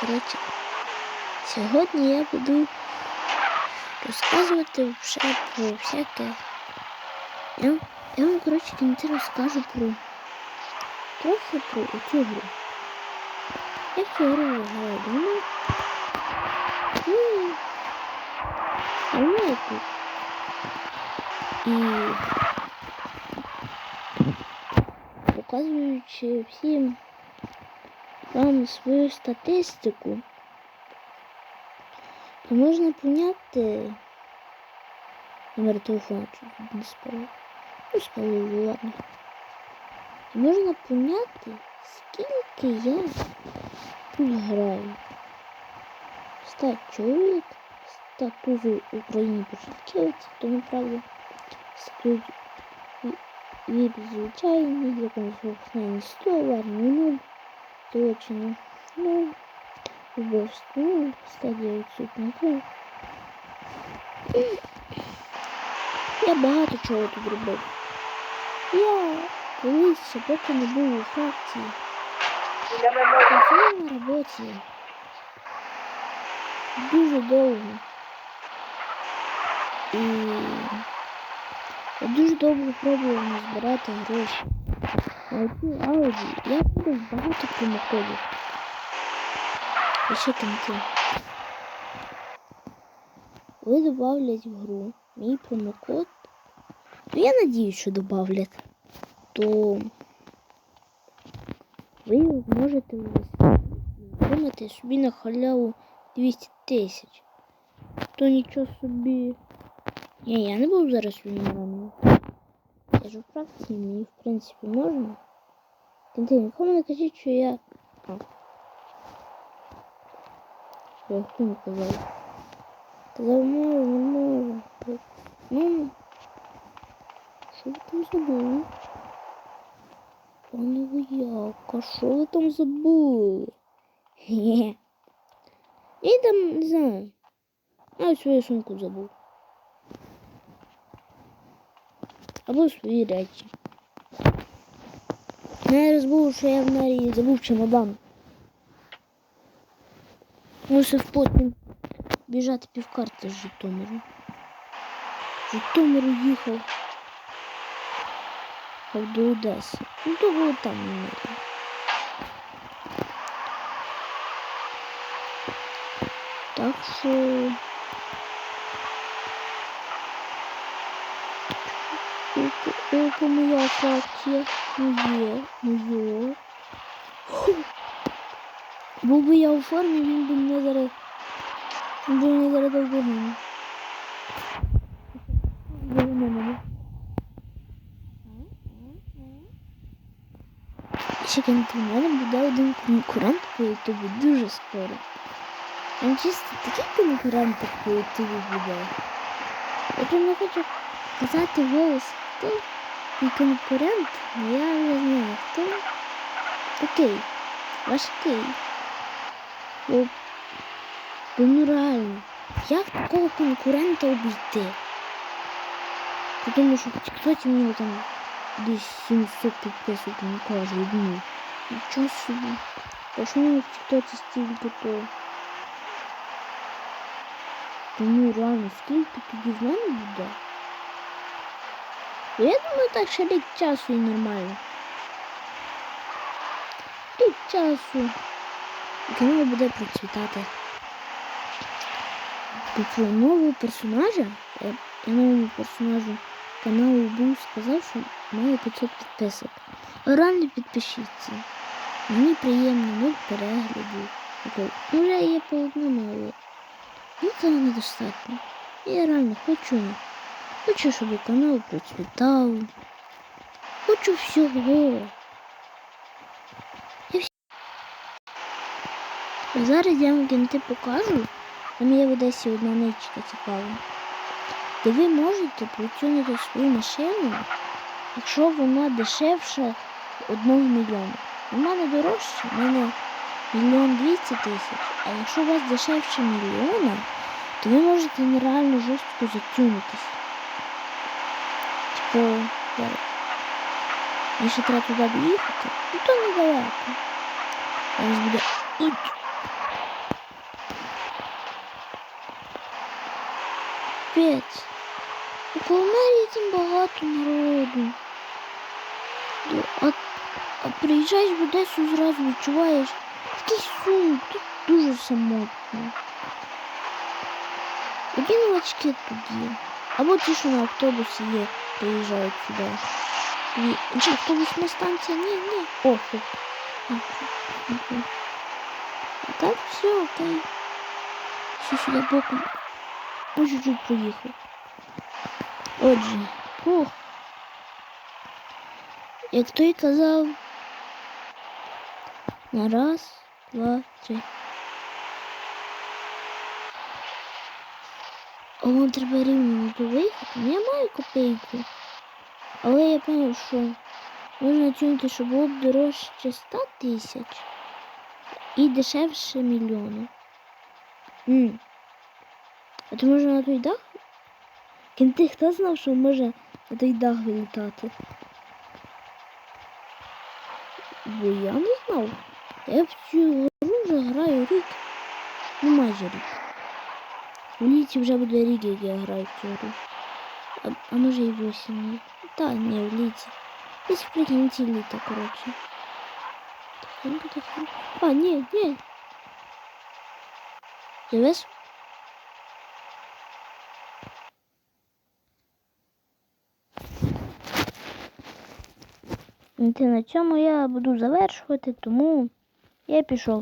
Коротше. Сьогодні я буду розказувати вже про всяке. Я, я вам, коротше, кінці розкажу про трохи про цю гру. Я цю гру граю давно. Ну, давно я тут. І показуючи всім вам свою статистику, то можна поняти номер телефону, чуть. Ну, ладно. То можна поняти, скільки я тут граю. Стать чоловік, статусу Україні початківець, то неправда. Статус віп звичайний, якомусь 100, варні 0, точно 0, вбивство 0, стадія відсутня 3. Я багато чого тут робив. Я колись, ще поки не був у фракції, працював на роботі дуже довго. І я дуже довго пробував назбирати гроші. На цю ауді я купив багато промокодів. І ще кінці. Ви добавлять в гру мій промокод. Ну, я надіюсь, що добавлять. То ви зможете отримати собі на халяву 200 тисяч. То нічого собі. Ні, я не був зараз війною. Я ж у фракції, мені в принципі можна. Тинти, нікому не кажіть, що я. А. Що я кому казав? Казав, можу, не. Ну. Що ви там забули? Пане вояка, що ви там забули? Хе. Я там, не знаю. Я свою сумку забув. Або свої речі. Я розбув, що я в мерії забув чемодан. Мусив потім біжати півкарти з Житомиру. З Житомиру їхав. До Одеси. Ну то було там на мерії. Так що... Око моя фракція. Моє, моє. Був би я у формі, він би мене зараз. Він би мене зараз дав вогонь. Ще кінти, у мене буде один конкурент по ютубі дуже скоро. Він чисто такий конкурент по ютубі буде. Я прям не хочу казати голос, Хто і конкурент, я вже знаю, хто такий важкий. Бо, бо ну реально, як такого конкурента обійти? Тому що в тіктоці в нього там десь 700 підписок на кожну дню. Нічого собі. А що нього в тіктоці стільки то? Тому реально, скільки тоді в мене буде? Я думаю, так ще рік часу і нормально. Рік часу. І канал буде процвітати. Про нового персонажа, я, новому персонажу каналу був сказав, що має 500 підписок. Реально підпишіться. Мені приємно, нуль переглядів. Ну, вже є по одному, але ну цього недостатньо. Я реально хочу. Хочу, щоб канал процвітав. Хочу всього. І вс- Зараз я вам кінти покажу. Там є в Одесі одна ничка цікава. Де ви можете притягнути свою машину, якщо вона дешевша одного мільйона. У мене дорожче, у мене мільйон двісті тисяч. А якщо у вас дешевше мільйона, то ви можете нереально жорстко затюнитись. Типу, я... Мені ще треба туди доїхати, ну то недалеко. Зараз буде Уть. Пець. У Коломері там багато народу. Ду- А, а приїжджаєш в Одесу зразу відчуваєш такий сум, тут дуже самотно. Які новачки тут є? Або ті, що на автобусі є, Приїжджають сюди. І... Чи автобусна станція? Ні, ні. О, тут. А, так все окей. Ще сюди боком. Ну, чуть-чуть проїхав. Отже, ух. Як той казав. На раз, два, три. А вам треба рівно виїхати. Ну, Я маю копійку. Але я пам'ятаю, що можна тюнити, що було б дорожче 100 тисяч і дешевше мільйона. М. А то може на той дах? Кінти, хто знав, що може на той дах вилітати? Бо я не знав. Я в цю гру вже граю рік. Ну майже рік. У літі вже буде рік, як я граю в цю гру. А, а може і восім. Та ні, в літі. Десь вприкінці літа, коротше. Тихенько, тихенько. А, ні, ні. І на цьому я буду завершувати, тому я пішов.